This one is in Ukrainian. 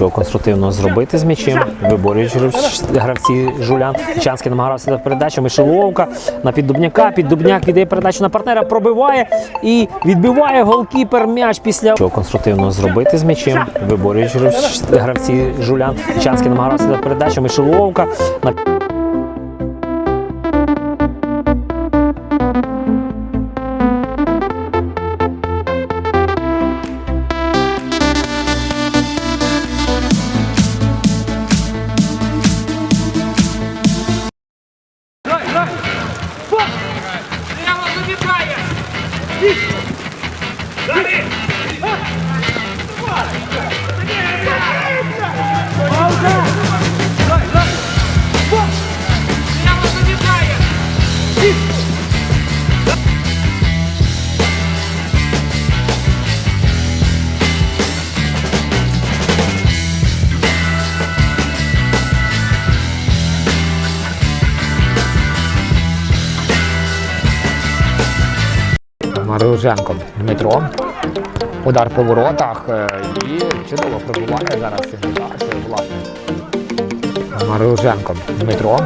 Що конструктивно зробити з м'ячем, виборюють гравці- Жулян. Чанський намагався дати передачу. Мишеловка на піддубняка. Піддубняк іде передачу на партнера, пробиває і відбиває голкіпер м'яч після що конструктивно зробити з м'ячем, виборюють гравці- Жулян. Чанський намагався дати передачу. Мишеловка на 一起。Маруженко Дмитро. Удар по воротах е, і чудово пробуває зараз власне. Маруженко Дмитро.